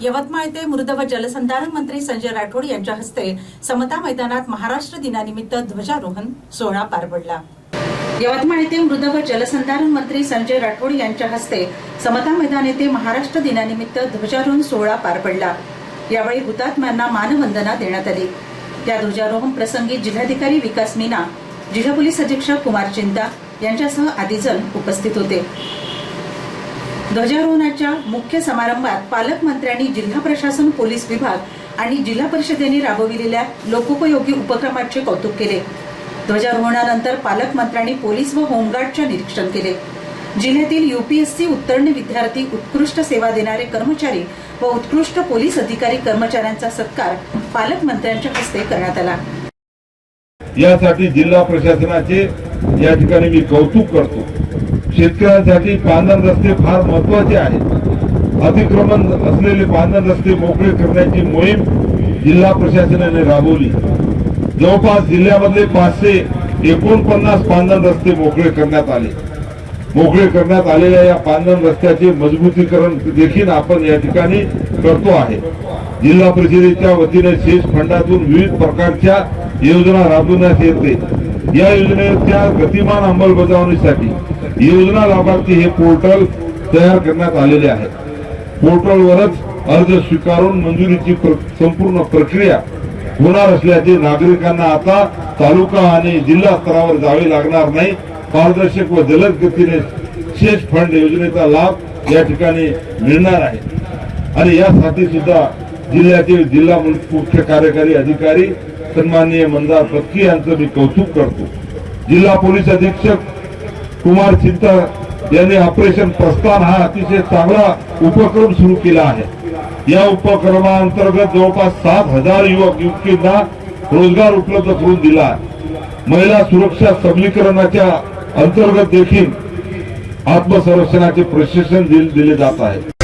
यवतमाळ येथे मृद व जलसंधारण मंत्री संजय राठोड यांच्या हस्ते समता मैदानात महाराष्ट्र दिनानिमित्त ध्वजारोहण सोहळा पार पडला यवतमाळ येथे मृद व जलसंधारण मंत्री संजय राठोड यांच्या हस्ते समता मैदान येथे महाराष्ट्र दिनानिमित्त ध्वजारोहण सोहळा पार पडला यावेळी हुतात्म्यांना मानवंदना देण्यात आली. या ध्वजारोहण प्रसंगी जिल्हाधिकारी विकास मीना जिल्हा पोलीस अधीक्षक कुमार चिंता यांच्यासह आदीजण उपस्थित होते. ध्वजारोहणाच्या मुख्य समारंभात पालकमंत्र्यांनी जिल्हा प्रशासन पोलीस विभाग आणि जिल्हा परिषदेने राबविलेल्या लोकोपयोगी उपक्रमाचे कौतुक केले. ध्वजारोहणानंतर पालकमंत्र्यांनी पोलीस व होमगार्डचे निरीक्षण केले. जिल्ह्यातील युपीएससी उत्तीर्ण विद्यार्थी उत्कृष्ट सेवा देणारे कर्मचारी व उत्कृष्ट पोलीस अधिकारी कर्मचाऱ्यांचा सत्कार पालकमंत्र्यांच्या हस्ते करण्यात आला. यासाठी जिल्हा प्रशासनाचे या ठिकाणी मी कौतुक करतो. शेतकऱ्यांसाठी पांधन रस्ते फार महत्त्वाचे आहेत. अतिक्रमण असलेले पांधन रस्ते मोकळे करण्याची मोहीम जिल्हा प्रशासनाने राबवली. जवळपास जिल्ह्यामधले पाचशे एकोणपन्नास पांधन रस्ते मोकळे करण्यात आले. मोकळे करण्यात आलेल्या या पांधन रस्त्याचे मजबूतीकरण देखील आपण या ठिकाणी करतो आहे. जिल्हा परिषदेच्या वतीने शेष फंडातून विविध प्रकारच्या योजना राबवण्यात येते. या योजनेच्या गतिमान अंमलबजावणीसाठी योजना लाभार्थी हे पोर्टल तयार करण्यात आलेले आहे. पोर्टलवरच अर्ज स्वीकारून मंजुरीची प्र- संपूर्ण प्रक्रिया होणार असल्याचे नागरिकांना आता तालुका आणि जिल्हा स्तरावर जावे लागणार नाही. पारदर्शक व जलद गतीने शेष फंड योजनेचा लाभ या ठिकाणी मिळणार आहे. आणि यासाठी सुद्धा जिल्ह्यातील जिल्हा मुख्य कार्यकारी अधिकारी सन्माननीय मंदार पत्की यांचं मी कौतुक करतो. जिल्हा पोलीस अधीक्षक कुमार चिंता यांनी ऑपरेशन प्रस्थान हा अतिशय चांगला उपक्रम सुरू केला आहे. या उपक्रमाअंतर्गत जवळपास सात हजार युवक युवतींना रोजगार उपलब्ध करून दिला आहे. महिला सुरक्षा सबलीकरणाच्या अंतर्गत देखील आत्मसंरक्षणाचे प्रशिक्षण दिले जात आहे.